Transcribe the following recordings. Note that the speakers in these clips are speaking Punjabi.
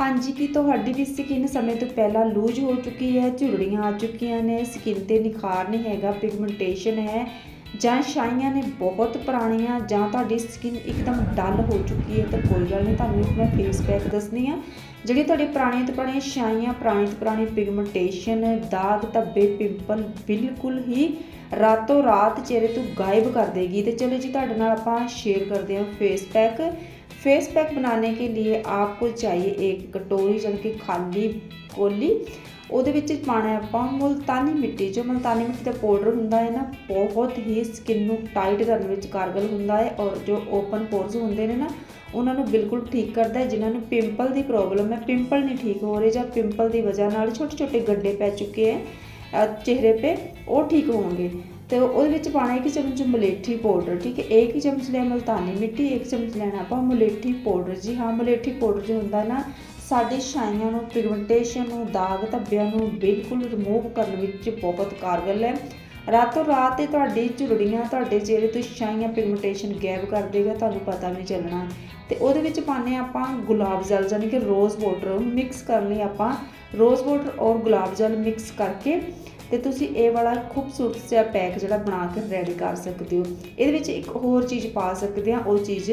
ਹਾਂਜੀ, ਕੀ ਤੁਹਾਡੀ ਵੀ ਸਕਿਨ ਸਮੇਂ ਤੋਂ ਪਹਿਲਾਂ ਲੂਜ਼ ਹੋ ਚੁੱਕੀ ਹੈ? ਝੁਰੜੀਆਂ ਆ ਚੁੱਕੀਆਂ ਨੇ, ਸਕਿਨ ਤੇ ਨਿਖਾਰ ਨਹੀਂ ਹੈਗਾ, ਪਿਗਮੈਂਟੇਸ਼ਨ ਹੈ ਜਾਂ ਸ਼ਾਈਆਂ ਨੇ ਬਹੁਤ ਪੁਰਾਣੀਆਂ ਜਾਂ ਤੁਹਾਡੀ ਸਕਿਨ ਇੱਕਦਮ ਡਲ ਹੋ ਚੁੱਕੀ ਹੈ ਤਾਂ ਕੋਈ ਗੱਲ ਨਹੀਂ, ਤੁਹਾਨੂੰ ਮੈਂ ਫੇਸ ਪੈਕ ਦੱਸਣੀ ਆ ਜਿਹੜੀ ਤੁਹਾਡੀ ਪੁਰਾਣੀ ਤੋਂ ਪੁਰਾਣੀ ਸ਼ਾਈਆਂ ਪੁਰਾਣੀ ਤੋਂ ਪੁਰਾਣੀ ਪਿਗਮੈਂਟੇਸ਼ਨ, ਦਾਗ, ਧੱਬੇ, ਪਿੰਪਲ ਬਿਲਕੁਲ ਹੀ ਰਾਤੋਂ ਰਾਤ ਚਿਹਰੇ ਤੋਂ ਗਾਇਬ ਕਰ ਦੇਗੀ। ਤੇ ਚਲੋ ਜੀ, ਤੁਹਾਡੇ ਨਾਲ ਆਪਾਂ ਸ਼ੇਅਰ ਕਰਦੇ ਹਾਂ ਫੇਸ ਪੈਕ फेस पैक बनाने के लिए आपको चाहिए एक कटोरी जल के खाली ਕੋਲੀ ਉਹਦੇ ਵਿੱਚ ਪਾਣਾ ਆਪਾਂ ਮੁਲਤਾਨੀ ਮਿੱਟੀ ਜੋ ਮੁਲਤਾਨੀ ਮਿੱਟੀ ਦਾ ਪਾਊਡਰ ਹੁੰਦਾ ਹੈ ਨਾ ਬਹੁਤ ਹੀ ਸਕਿਨ ਨੂੰ ਟਾਈਟ ਕਰਨ ਵਿੱਚ ਕਾਰਗਰ ਹੁੰਦਾ ਹੈ ਔਰ ਜੋ ਓਪਨ ਪੋਰਸ ਹੁੰਦੇ ਨੇ ਨਾ ਉਹਨਾਂ ਨੂੰ ਬਿਲਕੁਲ ਠੀਕ ਕਰਦਾ ਹੈ ਜਿਨ੍ਹਾਂ ਨੂੰ ਪਿੰਪਲ ਦੀ ਪ੍ਰੋਬਲਮ ਹੈ ਪਿੰਪਲ ਨਹੀਂ ਠੀਕ ਹੋ ਰਹੇ ਜਾਂ ਪਿੰਪਲ ਦੀ ਵਜ੍ਹਾ ਨਾਲ ਛੋਟੇ ਛੋਟੇ ਗੱਡੇ ਪੈ ਚੁੱਕੇ ਹੈ ਅ, ਚਿਹਰੇ 'ਤੇ ਉਹ ਠੀਕ ਹੋਣਗੇ ਤੇ ਉਹਦੇ ਵਿੱਚ ਪਾਣਾ ਇੱਕ ਚਮਚ ਮਲੇਠੀ ਪਾਊਡਰ, ਠੀਕ ਹੈ, ਇੱਕ ਹੀ ਚਮਚ ਲਿਆ ਮਲਤਾਨੀ ਮਿੱਟੀ, ਇੱਕ ਚਮਚ ਲੈਣਾ ਆਪਾਂ ਮਲੇਠੀ ਪਾਊਡਰ ਜੀ। ਹਾਂ, ਮਲੇਠੀ ਪਾਊਡਰ ਜੋ ਹੁੰਦਾ ਨਾ, ਸਾਡੇ ਛਾਈਆਂ ਨੂੰ ਪਿਗਮੈਂਟੇਸ਼ਨ ਨੂੰ, ਦਾਗ ਧੱਬਿਆਂ ਨੂੰ ਬਿਲਕੁਲ ਰਿਮੂਵ ਕਰਨ ਵਿੱਚ ਬਹੁਤ ਕਾਰਗਰ ਹੈ। ਰਾਤੋਂ ਰਾਤ ਹੀ ਤੁਹਾਡੀ ਝੁਰੜੀਆਂ, ਤੁਹਾਡੇ ਚਿਹਰੇ ਤੋਂ ਛਾਈਆਂ ਪਿਗਮੈਂਟੇਸ਼ਨ ਗਾਇਬ ਕਰ ਦੇਗਾ, ਤੁਹਾਨੂੰ ਪਤਾ ਵੀ ਨਹੀਂ ਚੱਲਣਾ। ਤੇ ਉਹਦੇ ਵਿੱਚ ਪਾਣੇ ਆਪਾਂ ਗੁਲਾਬ ਜਲ ਯਾਨੀ ਕਿ ਰੋਜ਼ ਵਾਟਰ ਮਿਕਸ ਕਰਨ ਲਈ ਆਪਾਂ ਰੋਜ਼ ਵਾਟਰ ਔਰ ਗੁਲਾਬ ਜਲ ਮਿਕਸ ਕਰਕੇ ਤੇ ਤੁਸੀਂ ਇਹ ਵਾਲਾ ਖੂਬਸੂਰਤ ਜਿਹਾ ਪੈਕ ਜਿਹੜਾ ਬਣਾ ਕੇ ਰੈਡੀ ਕਰ ਸਕਦੇ ਹੋ। ਇਹਦੇ ਵਿੱਚ ਇੱਕ ਹੋਰ ਚੀਜ਼ ਪਾ ਸਕਦੇ ਆ ਉਹ ਚੀਜ਼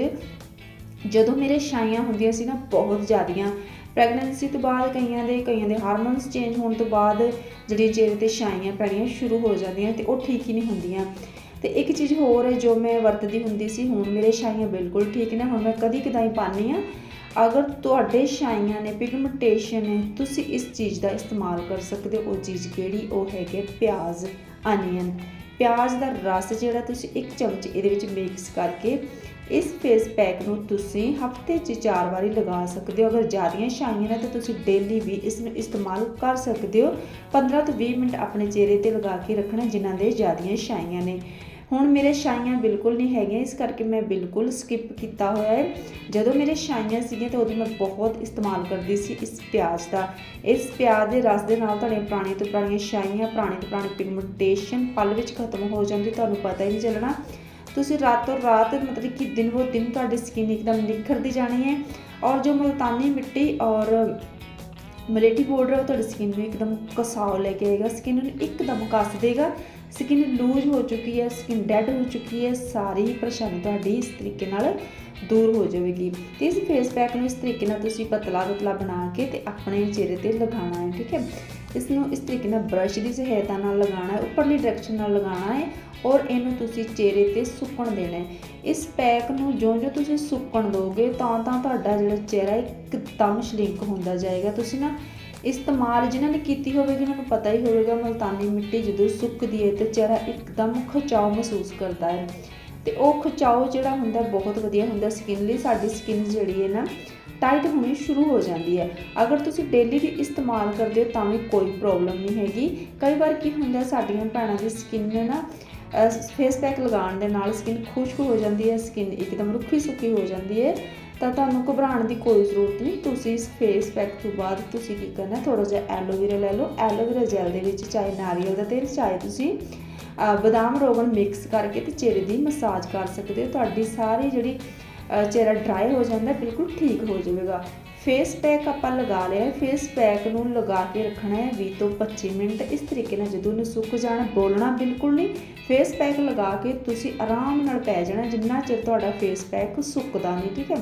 ਜਦੋਂ ਮੇਰੇ ਛਾਈਆਂ ਹੁੰਦੀਆਂ ਸੀ ਨਾ, ਬਹੁਤ ਜ਼ਿਆਦੀਆਂ। ਪ੍ਰੈਗਨੈਂਸੀ ਤੋਂ ਬਾਅਦ ਕਈਆਂ ਦੇ ਕਈਆਂ ਦੇ ਹਾਰਮੋਨਸ ਚੇਂਜ ਹੋਣ ਤੋਂ ਬਾਅਦ ਜਿਹੜੀਆਂ ਚਿਹਰੇ ਤੇ ਛਾਈਆਂ ਪੈਣੀਆਂ ਸ਼ੁਰੂ ਹੋ ਜਾਂਦੀਆਂ ਤੇ ਉਹ ਠੀਕ ਹੀ ਨਹੀਂ ਹੁੰਦੀਆਂ। ਤੇ ਇੱਕ ਚੀਜ਼ ਹੋਰ ਹੈ ਜੋ ਮੈਂ ਵਰਤਦੀ ਹੁੰਦੀ ਸੀ, ਹੁਣ ਮੇਰੇ ਛਾਈਆਂ ਬਿਲਕੁਲ ਠੀਕ ਨੇ, ਹੁਣ ਮੈਂ ਕਦੀ ਕਦਾਈ ਪਾਉਂਦੀ ਆ ਅਗਰ ਤੁਹਾਡੇ ਛਾਈਆਂ ਨੇ ਪਿਗਮੈਂਟੇਸ਼ਨ ਹੈ, ਤੁਸੀਂ ਇਸ ਚੀਜ਼ ਦਾ ਇਸਤੇਮਾਲ ਕਰ ਸਕਦੇ ਹੋ। ਉਹ ਚੀਜ਼ ਕਿਹੜੀ? ਉਹ ਹੈਗੇ ਪਿਆਜ਼ ਅਨੀਅਨ ਪਿਆਜ਼ ਦਾ ਰਸ ਜਿਹੜਾ ਤੁਸੀਂ ਇੱਕ ਚਮਚ ਇਹਦੇ ਵਿੱਚ ਮਿਕਸ ਕਰਕੇ ਇਸ ਫੇਸ ਪੈਕ ਨੂੰ ਤੁਸੀਂ ਹਫ਼ਤੇ 'ਚ ਚਾਰ ਵਾਰੀ ਲਗਾ ਸਕਦੇ ਹੋ। ਅਗਰ ਜ਼ਿਆਦੀਆਂ ਛਾਈਆਂ ਨੇ ਤਾਂ ਤੁਸੀਂ ਡੇਲੀ ਵੀ ਇਸ ਨੂੰ ਇਸਤੇਮਾਲ ਕਰ ਸਕਦੇ ਹੋ। 15 ਤੋਂ 20 ਮਿੰਟ ਆਪਣੇ ਚਿਹਰੇ ਤੇ ਲਗਾ ਕੇ ਰੱਖਣਾ ਜਿਨ੍ਹਾਂ ਦੇ ਜ਼ਿਆਦੀਆਂ ਛਾਈਆਂ ਨੇ। ਹੁਣ ਮੇਰੇ ਛਾਈਆਂ ਬਿਲਕੁਲ ਨਹੀਂ ਹੈਗੀਆਂ, ਇਸ ਕਰਕੇ ਮੈਂ ਬਿਲਕੁਲ ਸਕਿਪ ਕੀਤਾ ਹੋਇਆ ਹੈ। ਜਦੋਂ ਮੇਰੇ ਛਾਈਆਂ ਸੀਗੀਆਂ ਤਾਂ ਉਦੋਂ ਮੈਂ ਬਹੁਤ ਇਸਤੇਮਾਲ ਕਰਦੀ ਸੀ ਇਸ ਪਿਆਜ਼ ਦਾ। ਇਸ ਪਿਆਜ਼ ਦੇ ਰਸ ਦੇ ਨਾਲ ਤੁਹਾਡੀਆਂ ਪੁਰਾਣੀਆਂ ਤੋਂ ਪੁਰਾਣੀਆਂ ਛਾਈਆਂ, ਪੁਰਾਣੇ ਤੋਂ ਪੁਰਾਣੀ ਪਿਗਮੈਂਟੇਸ਼ਨ ਪਲ ਵਿੱਚ ਖਤਮ ਹੋ ਜਾਂਦੀ, ਤੁਹਾਨੂੰ ਪਤਾ ਹੀ ਨਹੀਂ ਚੱਲਣਾ। ਤੁਸੀਂ ਰਾਤੋਂ ਰਾਤ ਮਤਲਬ ਕਿ ਦਿਨ ਉਹ ਦਿਨ ਤੁਹਾਡੀ ਸਕਿਨ ਇੱਕਦਮ ਨਿਖਰਦੀ ਜਾਣੀ ਹੈ ਔਰ ਜੋ ਮੁਲਤਾਨੀ ਮਿੱਟੀ ਔਰ ਮਲੇਟੀ ਪਾਊਡਰ ਉਹ ਤੁਹਾਡੀ ਸਕਿਨ ਨੂੰ ਇੱਕਦਮ ਕਸਾਓ ਲੈ ਕੇ ਆਏਗਾ ਸਕਿਨ ਨੂੰ ਇੱਕਦਮ ਕੱਸ ਦੇਗਾ। ਸਕਿਨ ਲੂਜ਼ ਹੋ ਚੁੱਕੀ ਹੈ, ਸਕਿਨ ਡੈਡ ਹੋ ਚੁੱਕੀ ਹੈ, ਸਾਰੀ ਪਰੇਸ਼ਾਨੀ ਤੁਹਾਡੀ ਇਸ ਤਰੀਕੇ ਨਾਲ ਦੂਰ ਹੋ ਜਾਵੇਗੀ। ਤੇ ਇਸ ਫੇਸ ਪੈਕ ਨੂੰ ਇਸ ਤਰੀਕੇ ਨਾਲ ਤੁਸੀਂ ਪਤਲਾ ਪਤਲਾ ਬਣਾ ਕੇ ਤੇ ਆਪਣੇ ਚਿਹਰੇ ਤੇ ਲਗਾਉਣਾ ਹੈ, ਠੀਕ ਹੈ? ਇਸ ਨੂੰ ਇਸ ਤਰੀਕੇ ਨਾਲ ਬ੍ਰਸ਼ ਦੀ ਸਹਾਇਤਾ ਨਾਲ ਲਗਾਉਣਾ ਹੈ, ਉੱਪਰਲੀ ਡਾਇਰੈਕਸ਼ਨ ਨਾਲ ਲਗਾਉਣਾ ਹੈ ਔਰ ਇਹਨੂੰ ਤੁਸੀਂ ਚਿਹਰੇ ਤੇ ਸੁੱਕਣ ਦੇਣਾ ਹੈ। ਇਸ ਪੈਕ ਨੂੰ ਜਿਉਂ-ਜਿਉਂ ਤੁਸੀਂ ਸੁੱਕਣ ਦੋਗੇ ਤਾਂ ਤਾਂ ਤੁਹਾਡਾ ਜਿਹੜਾ ਚਿਹਰਾ ਇੱਕਦਮ ਸ਼ਲਿੰਕ ਹੁੰਦਾ ਜਾਏਗਾ। ਤੁਸੀਂ ਨਾ ਇਸਤੇਮਾਲ ਜਿਨ੍ਹਾਂ ਨੇ ਕੀਤੀ ਹੋਵੇਗੀ, ਉਹਨਾਂ ਨੂੰ ਪਤਾ ਹੀ ਹੋਵੇਗਾ, ਮਲਤਾਨੀ ਮਿੱਟੀ ਜਦੋਂ ਸੁੱਕਦੀ ਹੈ ਤੇ ਚਿਹਰਾ ਇੱਕਦਮ ਖਿਚਾਓ ਮਹਿਸੂਸ ਕਰਦਾ ਹੈ। ਤੇ ਉਹ ਖਿਚਾਓ ਜਿਹੜਾ ਹੁੰਦਾ ਬਹੁਤ ਵਧੀਆ ਹੁੰਦਾ ਸਕਿਨ ਲਈ। ਸਾਡੀ ਸਕਿਨ ਜਿਹੜੀ ਹੈ ਨਾ ਟਾਈਟ ਹੋਣੀ ਸ਼ੁਰੂ ਹੋ ਜਾਂਦੀ ਹੈ। ਅਗਰ ਤੁਸੀਂ ਡੇਲੀ ਵੀ ਇਸਤੇਮਾਲ ਕਰਦੇ ਹੋ, ਤਾਂ ਵੀ ਕੋਈ ਪ੍ਰੋਬਲਮ ਨਹੀਂ ਹੈਗੀ। ਕਈ ਵਾਰ ਕੀ ਹੁੰਦਾ ਸਾਡੀਆਂ ਭੈਣਾਂ ਦੀ ਸਕਿਨ ਨਾ ਫੇਸ ਪੈਕ ਲਗਾਉਣ ਦੇ ਨਾਲ ਸਕਿਨ ਖੁਸ਼ਕ ਹੋ ਜਾਂਦੀ ਹੈ ਸਕਿਨ ਇੱਕਦਮ ਰੁੱਖੀ ਸੁੱਕੀ ਹੋ ਜਾਂਦੀ ਹੈ। ਤਾਂ ਤੁਹਾਨੂੰ ਘਬਰਾਉਣ ਦੀ ਕੋਈ ਜ਼ਰੂਰਤ ਨਹੀਂ, ਤੁਸੀਂ ਇਸ ਫੇਸ ਪੈਕ ਤੋਂ ਬਾਅਦ ਤੁਸੀਂ ਕੀ ਕਰਨਾ ਥੋੜਾ ਜਿਹਾ ਐਲੋਵੇਰਾ ਲੈ ਲਓ। ਐਲੋਵੇਰਾ ਜੈਲ ਦੇ ਵਿੱਚ ਚਾਹੇ ਨਾਰੀਅਲ ਦਾ ਤੇਲ, ਚਾਹੇ ਤੁਸੀਂ ਬਦਾਮ ਰੋਗਨ ਮਿਕਸ ਕਰਕੇ ਤੇ ਚਿਹਰੇ ਦੀ ਮਸਾਜ ਕਰ ਸਕਦੇ ਹੋ। ਤੁਹਾਡੀ ਸਾਰੀ ਜਿਹੜੀ ਚਿਹਰਾ ਡਰਾਈ ਹੋ ਜਾਂਦਾ, ਬਿਲਕੁਲ ਠੀਕ ਹੋ ਜਾਵੇਗਾ। ਫੇਸ ਪੈਕ ਆਪਾਂ ਲਗਾ ਲਿਆ ਫੇਸ ਪੈਕ ਨੂੰ ਲਗਾ ਕੇ ਰੱਖਣਾ ਹੈ 20 ਤੋਂ 25 ਮਿੰਟ। ਇਸ ਤਰੀਕੇ ਨਾਲ ਜਦੋਂ ਇਹਨੂੰ ਸੁੱਕ ਜਾਣਾ, ਬੋਲਣਾ ਬਿਲਕੁਲ ਨਹੀਂ। ਫੇਸ ਪੈਕ ਲਗਾ ਕੇ ਤੁਸੀਂ ਆਰਾਮ ਨਾਲ ਪੈ ਜਾਣਾ ਜਿੰਨਾ ਚਿਰ ਤੁਹਾਡਾ ਫੇਸ ਪੈਕ ਸੁੱਕਦਾ ਨਹੀਂ, ਠੀਕ ਹੈ।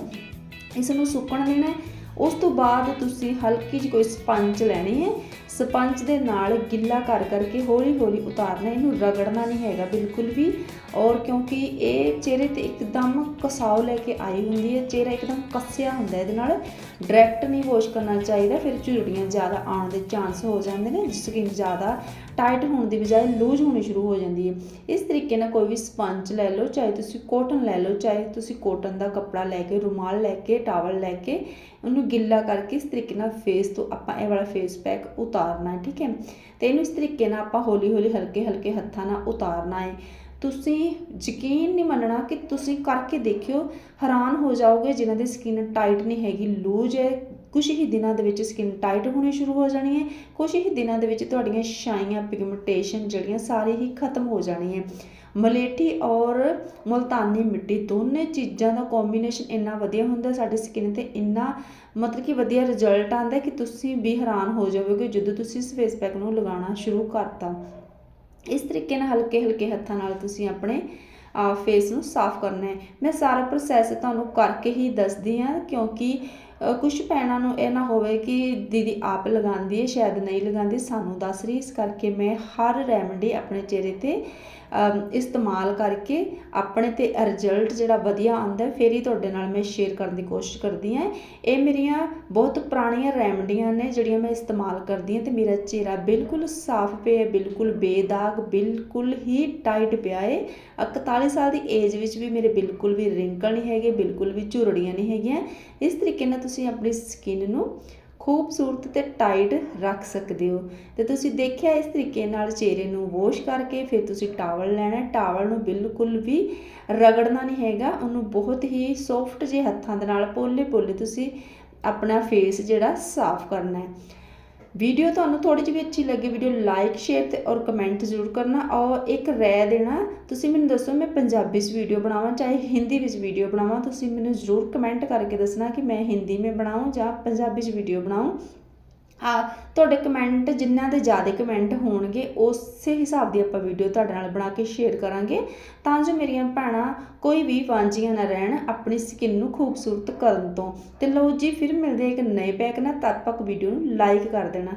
ਇਸ ਨੂੰ ਸੁੱਕਣ ਦੇਣਾ ਉਸ ਤੋਂ ਬਾਅਦ ਤੁਸੀਂ ਹਲਕੀ ਜਿਹੀ ਕੋਈ ਸਪੰਜ ਲੈਣੀ ਹੈ। ਸਪੰਜ ਦੇ ਨਾਲ ਗਿੱਲਾ ਕਰ ਕਰਕੇ ਹੌਲੀ ਹੌਲੀ ਉਤਾਰਨਾ, ਇਹਨੂੰ ਰਗੜਨਾ ਨਹੀਂ ਹੈਗਾ ਬਿਲਕੁਲ ਵੀ। ਔਰ ਕਿਉਂਕਿ ਇਹ ਚਿਹਰੇ ਤੇ ਇੱਕਦਮ ਕਸਾਓ ਲੈ ਕੇ ਆਈ ਹੁੰਦੀ ਹੈ, ਚਿਹਰਾ ਇੱਕਦਮ ਕੱਸਿਆ ਹੁੰਦਾ ਇਹਦੇ ਨਾਲ। ਡਾਇਰੈਕਟ ਨਹੀਂ ਵਾਸ਼ ਕਰਨਾ ਚਾਹੀਦਾ, ਫਿਰ ਝੁਰੜੀਆਂ ਜ਼ਿਆਦਾ ਆਉਣ ਦੇ ਚਾਂਸ ਹੋ ਜਾਂਦੇ ਨੇ ਸਕਿਨ ਜ਼ਿਆਦਾ ਟਾਈਟ ਹੋਣ ਦੀ ਬਜਾਏ ਲੂਜ਼ ਹੋਣੀ ਸ਼ੁਰੂ ਹੋ ਜਾਂਦੀ ਹੈ। ਇਸ ਤਰੀਕੇ ਨਾਲ ਕੋਈ ਵੀ ਸਪੰਜ ਲੈ ਲਓ, ਚਾਹੇ ਤੁਸੀਂ ਕੋਟਨ ਲੈ ਲਓ, ਚਾਹੇ ਤੁਸੀਂ ਕੋਟਨ ਦਾ ਕੱਪੜਾ ਲੈ ਕੇ, ਰੁਮਾਲ ਲੈ ਕੇ, ਟਾਵਲ ਲੈ ਕੇ ਉਹਨੂੰ ਗਿੱਲਾ ਕਰਕੇ ਇਸ ਤਰੀਕੇ ਨਾਲ ਫੇਸ ਤੋਂ ਆਪਾਂ ਇਹ ਵਾਲਾ ਫੇਸ ਪੈਕ ਉਤਾਰਨਾ ਠੀਕ ਹੈ। ਤੇ ਇਹਨੂੰ ਇਸ ਤਰੀਕੇ ਨਾਲ ਆਪਾਂ ਹੌਲੀ ਹੌਲੀ ਹਲਕੇ ਹਲਕੇ ਹੱਥਾਂ ਨਾਲ ਉਤਾਰਨਾ ਹੈ। ਤੁਸੀਂ ਯਕੀਨ ਨਹੀਂ ਮੰਨਣਾ ਕਿ ਤੁਸੀਂ ਕਰਕੇ ਦੇਖਿਓ, ਹੈਰਾਨ ਹੋ ਜਾਓਗੇ, ਜਿਨ੍ਹਾਂ ਦੀ ਸਕਿਨ ਟਾਈਟ ਨਹੀਂ ਹੈਗੀ। ਲੂਜ਼ ਹੈ ਕੁਝ ਹੀ ਦਿਨਾਂ ਦੇ ਵਿੱਚ ਸਕਿਨ ਟਾਈਟ ਹੋਣੀ ਸ਼ੁਰੂ ਹੋ ਜਾਣੀ ਹੈ। ਕੁਝ ਹੀ ਦਿਨਾਂ ਦੇ ਵਿੱਚ ਤੁਹਾਡੀਆਂ ਸ਼ਾਈਆਂ ਪਿਗਮੈਂਟੇਸ਼ਨ ਜਿਹੜੀਆਂ, ਸਾਰੇ ਹੀ ਖਤਮ ਹੋ ਜਾਣੀ ਹੈ। ਮਲੇਠੀ ਔਰ ਮੁਲਤਾਨੀ ਮਿੱਟੀ, ਦੋਨੇ ਚੀਜ਼ਾਂ ਦਾ ਕੰਬੀਨੇਸ਼ਨ ਇੰਨਾ ਵਧੀਆ ਹੁੰਦਾ ਸਾਡੇ ਸਕਿਨ ਤੇ, ਇੰਨਾ ਮਤਲਬ ਕਿ ਵਧੀਆ ਰਿਜ਼ਲਟ ਆਉਂਦਾ ਕਿ ਤੁਸੀਂ ਵੀ ਹੈਰਾਨ ਹੋ ਜਾਵੋਗੇ ਜਦੋਂ ਤੁਸੀਂ ਇਸ ਫੇਸ ਪੈਕ ਨੂੰ ਲਗਾਉਣਾ ਸ਼ੁਰੂ ਕਰਤਾ। ਇਸ ਤਰੀਕੇ ਨਾਲ ਹਲਕੇ ਹਲਕੇ ਹੱਥਾਂ ਨਾਲ ਤੁਸੀਂ ਆਪਣੇ ਫੇਸ ਨੂੰ ਸਾਫ਼ ਕਰਨਾ ਹੈ। ਮੈਂ ਸਾਰਾ ਪ੍ਰੋਸੈਸ ਤੁਹਾਨੂੰ ਕਰਕੇ ਹੀ ਦੱਸਦੀ ਹਾਂ ਕਿਉਂਕਿ ਕੁਝ ਭੈਣਾਂ ਨੂੰ ਇਹ ਨਾ ਹੋਵੇ ਕਿ ਦੀਦੀ ਆਪ ਲਗਾਉਂਦੀ ਹੈ, ਸ਼ਾਇਦ ਨਹੀਂ ਲਗਾਉਂਦੀ, ਸਾਨੂੰ ਦੱਸ ਰਹੀ ਇਸ ਕਰਕੇ ਮੈਂ ਹਰ ਰੈਮਡੀ ਆਪਣੇ ਚਿਹਰੇ ਤੇ ਇਸਤੇਮਾਲ ਕਰਕੇ ਆਪਣੇ ਤੇ ਰਿਜ਼ਲਟ ਜਿਹੜਾ ਵਧੀਆ ਆਉਂਦਾ, ਫਿਰ ਹੀ ਤੁਹਾਡੇ ਨਾਲ ਮੈਂ ਸ਼ੇਅਰ ਕਰਨ ਦੀ ਕੋਸ਼ਿਸ਼ ਕਰਦੀ ਹਾਂ। ਇਹ ਮੇਰੀਆਂ ਬਹੁਤ ਪੁਰਾਣੀਆਂ ਰੈਮਡੀਆਂ ਨੇ, ਜਿਹੜੀਆਂ ਮੈਂ ਇਸਤੇਮਾਲ ਕਰਦੀ ਹਾਂ ਤੇ ਮੇਰਾ ਚਿਹਰਾ ਬਿਲਕੁਲ ਸਾਫ਼ ਪਿਆ ਬਿਲਕੁਲ ਬੇਦਾਗ, ਬਿਲਕੁਲ ਹੀ ਟਾਈਟ ਪਿਆ ਹੈ। 41 ਸਾਲ ਦੀ ਏਜ ਵਿੱਚ ਵੀ ਮੇਰੇ ਬਿਲਕੁਲ ਵੀ ਰਿੰਕਲ ਨਹੀਂ ਹੈਗੇ, ਬਿਲਕੁਲ ਵੀ ਝੁਰੜੀਆਂ ਨਹੀਂ ਹੈਗੀਆਂ। ਇਸ ਤਰੀਕੇ ਨਾਲ ਤੁਸੀਂ ਆਪਣੀ ਸਕਿਨ ਨੂੰ ਖੂਬਸੂਰਤ ਤੇ ਟਾਈਟ ਰੱਖ ਸਕਦੇ ਹੋ। ਤੇ ਤੁਸੀਂ ਦੇਖਿਆ ਇਸ ਤਰੀਕੇ ਨਾਲ ਚਿਹਰੇ ਨੂੰ ਵਾਸ਼ ਕਰਕੇ ਫਿਰ ਤੁਸੀਂ ਟਾਵਲ ਲੈਣਾ ਟਾਵਲ ਨੂੰ ਬਿਲਕੁਲ ਵੀ ਰਗੜਨਾ ਨਹੀਂ ਹੈਗਾ। ਉਹਨੂੰ ਬਹੁਤ ਹੀ ਸੌਫਟ ਜਿਹੇ ਹੱਥਾਂ ਦੇ ਨਾਲ ਪੋਲੇ ਪੋਲੇ ਤੁਸੀਂ ਆਪਣਾ ਫੇਸ ਜਿਹੜਾ ਸਾਫ਼ ਕਰਨਾ ਹੈ। ਵੀਡੀਓ ਤੁਹਾਨੂੰ ਥੋੜੀ ਜਿਹੀ ਵੀ ਅੱਛੀ ਲੱਗੀ, ਵੀਡੀਓ ਲਾਈਕ ਸ਼ੇਅਰ ਤੇ ਔਰ ਕਮੈਂਟ ਜ਼ਰੂਰ ਕਰਨਾ। ਔਰ ਇੱਕ ਰਾਏ ਦੇਣਾ, ਤੁਸੀਂ ਮੈਨੂੰ ਦੱਸੋ ਮੈਂ ਪੰਜਾਬੀ 'ਚ ਵੀਡੀਓ ਬਣਾਵਾਂ ਚਾਹੇ ਹਿੰਦੀ ਵਿੱਚ ਵੀਡੀਓ ਬਣਾਵਾਂ, ਤੁਸੀਂ ਮੈਨੂੰ ਜ਼ਰੂਰ ਕਮੈਂਟ ਕਰਕੇ ਦੱਸਣਾ ਕਿ ਮੈਂ ਹਿੰਦੀ ਵਿੱਚ ਬਣਾਉਂ ਜਾਂ ਪੰਜਾਬੀ 'ਚ ਵੀਡੀਓ ਬਣਾਉਂ। ਆ, ਤੁਹਾਡੇ ਕਮੈਂਟ ਜਿਨ੍ਹਾਂ ਦੇ ਜ਼ਿਆਦਾ ਕਮੈਂਟ ਹੋਣਗੇ, ਉਸੇ ਹਿਸਾਬ ਦੀ ਆਪਾਂ ਵੀਡੀਓ ਤੁਹਾਡੇ ਨਾਲ ਬਣਾ ਕੇ ਸ਼ੇਅਰ ਕਰਾਂਗੇ। ਤਾਂ ਜੋ ਮੇਰੀਆਂ ਭੈਣਾਂ ਕੋਈ ਵੀ ਵਾਂਝੀਆਂ ਨਾ ਰਹਿਣ ਆਪਣੀ ਸਕਿਨ ਨੂੰ ਖੂਬਸੂਰਤ ਕਰਨ ਤੋਂ। ਤੇ ਲਓ ਜੀ, ਫਿਰ ਮਿਲਦੇ ਇੱਕ ਨਏ ਪੈਕ ਨਾਲ। ਤਦ ਤੱਕ ਵੀਡੀਓ ਨੂੰ ਲਾਈਕ ਕਰ ਦੇਣਾ।